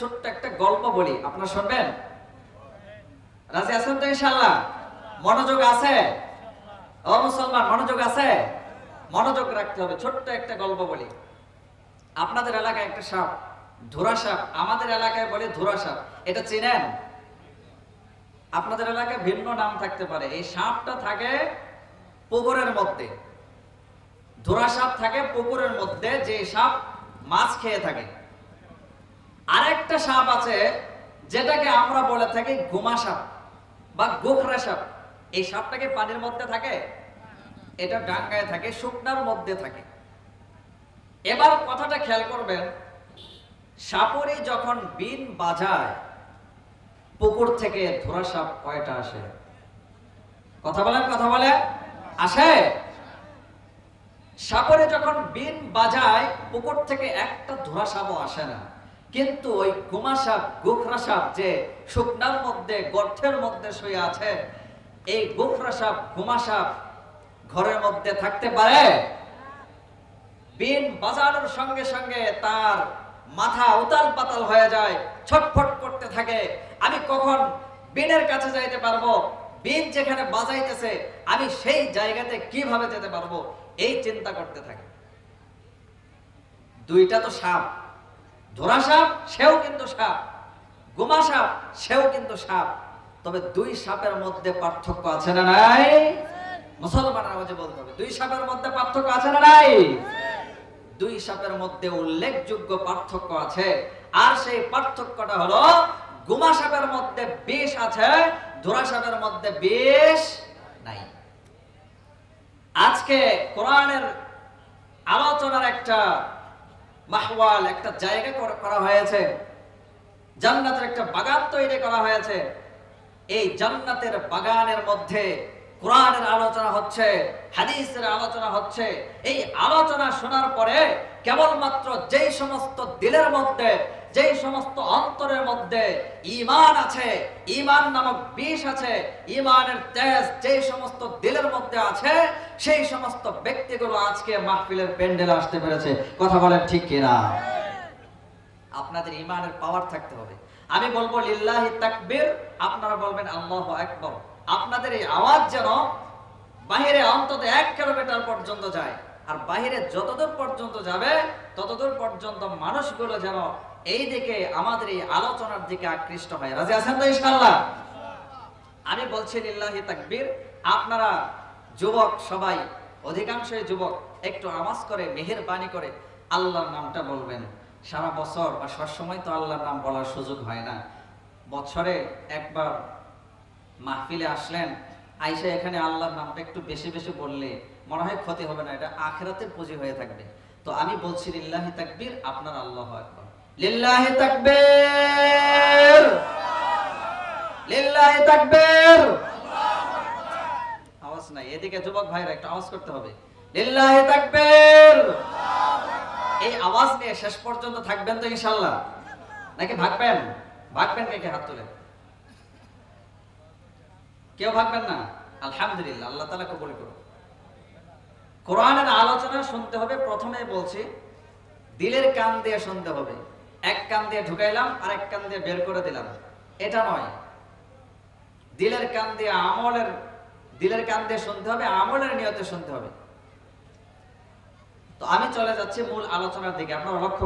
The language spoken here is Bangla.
ছোট্ট একটা গল্প বলি। আপনারা শুনবেন? রাজি আছেন তো ইনশাল্লাহ মনোযোগ আছে? ও মুসলমান, মনোযোগ আছে? মনোযোগ রাখতে হবে, ছোট্ট একটা গল্প বলি। আপনাদের এলাকায় একটা সাপ, ধুরা সাপ, আমাদের এলাকায় বলে ধুরা সাপ। এটা চেনেন? আপনাদের এলাকায় ভিন্ন নাম থাকতে পারে। এই সাপটা থাকে পুকুরের মধ্যে। ধুরা সাপ থাকে পুকুরের মধ্যে যে সাপ মাছ খেয়ে থাকে। আরেকটা সাপ আছে, যেটাকে আমরা বলে থাকি গুমা সাপ বা গোখরা সাপ। এই সাপটাকে পানির মধ্যে থাকে? এটা ডাঙ্গায় থাকে, শুকনার মধ্যে থাকে। এবার কথাটা খেয়াল করবেন, সাপরে যখন বিন বাজায়, পুকুর থেকে ধরা সাপ কয়টা আসে? কথা বলেন, কথা বলে আসে? সাপরে যখন বিন বাজায়, পুকুর থেকে একটা ধরা সাপও আসে না। কিন্তু ওই গুমা সাপ গোখরা সাপ যে শুকনার মধ্যে গর্থের মধ্যে শুয়ে আছে, এই গোখরা সাপ গুমা সাপ ঘরের মধ্যে থাকতে পারে? বিন বাজানোর সঙ্গে সঙ্গে তার মাথা উতাল পাতাল হয়ে যায়, ছটফট করতে থাকে। আমি কখন বিনের কাছে যাইতে পারব? বিন যেখানে বাজাইতেছে, আমি সেই জায়গাতে কীভাবে যেতে পারব? এই চিন্তা করতে থাকে। দুইটা তো সাপ। ধরা সাপ, সেও কিন্তু সাপ। গোমা সাপ, সেও কিন্তু সাপ। তবে দুই সাপের মধ্যে পার্থক্য আছে না নাই? মুসলমান আওয়াজে বলতে হবে, দুই সাপের মধ্যে পার্থক্য আছে না নাই? দুই সাপের মধ্যে উল্লেখযোগ্য পার্থক্য আছে। আর সেই পার্থক্যটা হলো, গুমা সাপের মধ্যে বিষ আছে, ধরা সাপের মধ্যে বিষ নাই। আজকে কোরআনের আলোচনার একটা মাহওয়াল একটা জায়গা করা হয়েছে। জান্নাতের একটা বাগান তৈরি করা হয়েছে। এই জান্নাতের বাগানের মধ্যে কোরআনের আলোচনা হচ্ছে, হাদিসের আলোচনা হচ্ছে। এই আলোচনা শোনার পরে কেবলমাত্র যেই সমস্ত দিলের মধ্যে যেই সমস্ত অন্তরের মধ্যে ইমান আছে, ঈমান নামক বিষ আছে, ঈমানের তেজ যেই সমস্ত দিলের মধ্যে আছে, সেই সমস্ত ব্যক্তিগুলো আজকে মাহফিলের প্যান্ডেলে আসতে পেরেছে। কথা বলেন ঠিক কিনা? আপনাদের ইমানের পাওয়ার থাকতে হবে। আমি বলব, লিল্লাহি তাকবীর। আপনারা বলবেন, আল্লাহু আকবার। আপনাদের এই আওয়াজ যেন বাহিরে অন্তত এক কিলোমিটার পর্যন্ত যায়। আর বাহিরে যতদূর পর্যন্ত যাবে, ততদূর পর্যন্ত মানুষগুলো যেন এই দিকে আমাদের এই আলোচনার দিকে আকৃষ্ট হয়। রাজি আছেন তো ইনশাআল্লাহ? আমি বলছি, লিল্লাহি তাকবীর। আপনারা যুবক সবাই, অধিকাংশই যুবক, একটু আওয়াজ করে, মেহেরবানি করে আল্লাহর নামটা বলবেন। সারা বছর বা সবসময় তো আল্লাহর নাম বলার সুযোগ হয় না। বছরে একবার মাহফিলে আসলেন আইসা এখানে আল্লাহর নামটা একটু বেশি বেশি বললে মনে হয় ক্ষতি হবে না, এটা আখেরাতের পুঁজি হয়ে থাকবে। তো আমি বলছি, লিল্লাহি তাকবীর, আপনার আল্লাহ আকবার। লিল্লাহি তাকবীর! লিল্লাহি তাকবীর! আওয়াজ নাই। এদিকে যুবক ভাইরা, একটু আওয়াজ করতে হবে। লিল্লাহি তাকবীর! এই আওয়াজ নিয়ে শেষ পর্যন্ত থাকবেন তো ইনশাআল্লাহ? নাকি ভাগবেন? ভাগবেন কে কে হাত তুলে? কেউ ভাববেন না, আলহামদুলিল্লাহ, আল্লাহ তাআলা কবুল করুন কোরআনের আলোচনা শুনতে হবে প্রথমে বলছি, দিলের কান দিয়ে শুনতে হবে। এক কান দিয়ে ঢুকাইলাম আর এক কান দিয়ে বের করে দিলাম। এটা নয়। দিলের কান দিয়ে আমলের, দিলের কান দিয়ে শুনতে হবে, আমলের নিয়তে শুনতে হবে। তো আমি চলে যাচ্ছি মূল আলোচনার দিকে, আপনারা লক্ষ্য